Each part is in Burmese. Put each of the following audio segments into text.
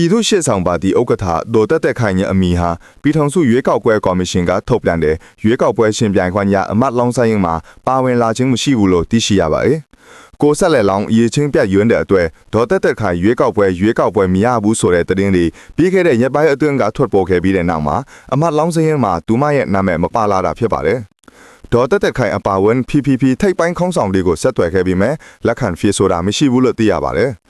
ပြည်သူ့ရှေ့ဆောင်ပါတီဥက္ကဋ္ဌဒေါ်တက်တက်ခိုင်ရဲ့အမိဟာပြည်ထောင်စုရွေးကောက်ပွဲကော်မရှင်ကထုတ်ပြန်တဲ့ရွေးကောက်ပွဲရှင်ပြိုင်ခွင့်ရအမတ်လောင်းဆိုင်ရင်မှာပါဝင်လာခြင်းမရှိဘူးလို့သိရှိရပါတယ်။ကိုဆက်လက်လောင်းအရေးချင်းပြတ်ရွန်းတဲ့အတွက်ဒေါ်တက်တက်ခိုင်ရွေးကောက်ပွဲရွေးကောက်ပွဲမရဘူးဆိုတဲ့သတင်းတွေပြီးခဲ့တဲ့ရက်ပိုင်းအတွင်းကထွက်ပေါ်ခဲ့ပြီးတဲ့နောက်မှာအမတ်လောင်းဆိုင်ရင်မှာဒူမရဲ့နာမည်မပါလာတာဖြစ်ပါတယ်။ဒေါ်တက်တက်ခိုင်အပါဝင် PPP ထိပ်ပိုင်းခေါင်းဆောင်တွေကိုဆက်သွယ်ခဲ့ပြီးမြဲလက်ခံဖြေဆိုတာမရှိဘူးလို့သိရပါတယ်။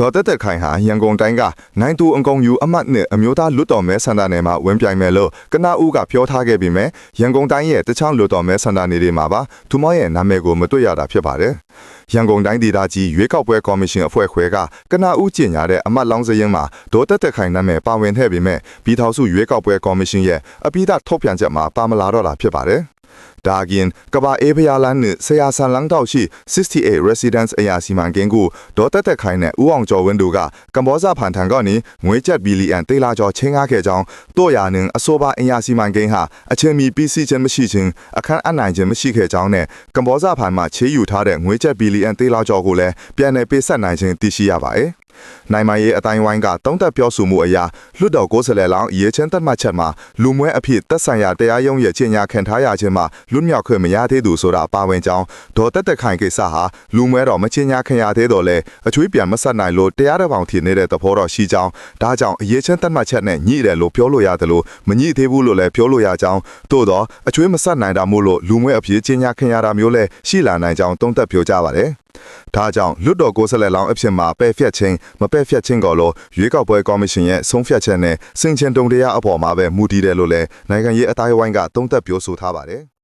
ဒေါ်တက်တက်ခိုင်ဟာရန်ကုန်တိုင်းကနိုင်သူအုံကုံယူအမတ်နဲ့အမျိုးသားလွတ်တော်မဲဆန္ဒနယ်မှာဝင်ပြိုင်မယ်လို့ကနဦးကပြောထားခဲ့ပြီးမြဲရန်ကုန်တိုင်းရဲ့တခြားလွတ်တော်မဲဆန္ဒနယ်တွေမှာပါသူမောရဲ့နာမည်ကိုမတွေ့ရတာဖြစ်ပါတယ်။ရန်ကုန်တိုင်းဒေသကြီးရွေးကောက်ပွဲကော်မရှင်အဖွဲ့ခွဲကကနဦးကျင်ညာတဲ့အမတ်လောင်းစရင်မှာဒေါ်တက်တက်ခိုင်နာမည်ပါဝင်ခဲ့ပြီးမြဲပြည်ထောင်စုရွေးကောက်ပွဲကော်မရှင်ရဲ့အပိဓာထုတ်ပြန်ချက်မှာပါမလာတော့တာဖြစ်ပါတယ်။ ဒါကင်ကဘာအေးဖယာလန်နဲ့ဆရာဆန်လန်းတောက်ရှိ68 residence အရာစီမံကိန်းကိုဒေါ်တက်တက်ခိုင်နဲ့ဦးအောင်ကျော်ဝင်းတို့ကကမ္ဘောဇဖန်ထံကနေငွေကျပ်ဘီလီယံတေးလာကျော်ချင်းကားခဲ့ကြောင်းတို့ရနင်အဆိုပါအရာစီမံကိန်းဟာအချင်းမီ PC ချင်းမရှိချင်းအခန်းအနိုင်ချင်းမရှိခဲ့ကြောင်းနဲ့ကမ္ဘောဇဖန်မှာချေးယူထားတဲ့ငွေကျပ်ဘီလီယံတေးလာကျော်ကိုလည်းပြန်လည်ပေးဆက်နိုင်ခြင်းသိရှိရပါတယ်။ နိုင်မရေးအတိုင်းဝိုင်းကတုံးသက်ပြောဆိုမှုအရာလွတ်တော်ကိုယ်စားလှယ်လောင်းရေချင်းသက်မှတ်ချက်မှာလူမွဲအဖြစ်သက်ဆိုင်ရာတရားရုံးရဲ့ကြီးညာခံထားရခြင်းမှာလွတ်မြောက်ခွင့်မရသေးသူဆိုတာပါဝင်ကြောင်းဒေါ်တက်တက်ခိုင်ကိစ္စဟာလူမွဲတော်မကြီးညာခံရသေးတော့လဲအချွေးပြန်မဆက်နိုင်လို့တရားတော်ပေါင်ထင်နေတဲ့သဘောတော်ရှိကြောင်းဒါကြောင့်ရေချင်းသက်မှတ်ချက်နဲ့ညှိတယ်လို့ပြောလို့ရတယ်လို့မညှိသေးဘူးလို့လည်းပြောလို့ရကြောင်းသို့တော့အချွေးမဆက်နိုင်တာမို့လို့လူမွဲအဖြစ်ကြီးညာခံရတာမျိုးလဲရှိလာနိုင်ကြောင်းတုံးသက်ပြောကြပါတယ် ဒါကြောင့်လွတ်တော်ကိုယ်စားလှယ်လောင်းအဖြစ်မှာပယ်ဖြတ်ခြင်းမပယ်ဖြတ်ခြင်းကောလို့ရွေးကောက်ပွဲကော်မရှင်ရဲ့ဆုံးဖြတ်ချက်နဲ့စင်ချင်တုံတရားအပေါ်မှာပဲမူတည်တယ်လို့လည်းနိုင်ငံရေးအတိုင်းအဝိုင်းကသုံးသပ်ပြောဆိုထားပါတယ်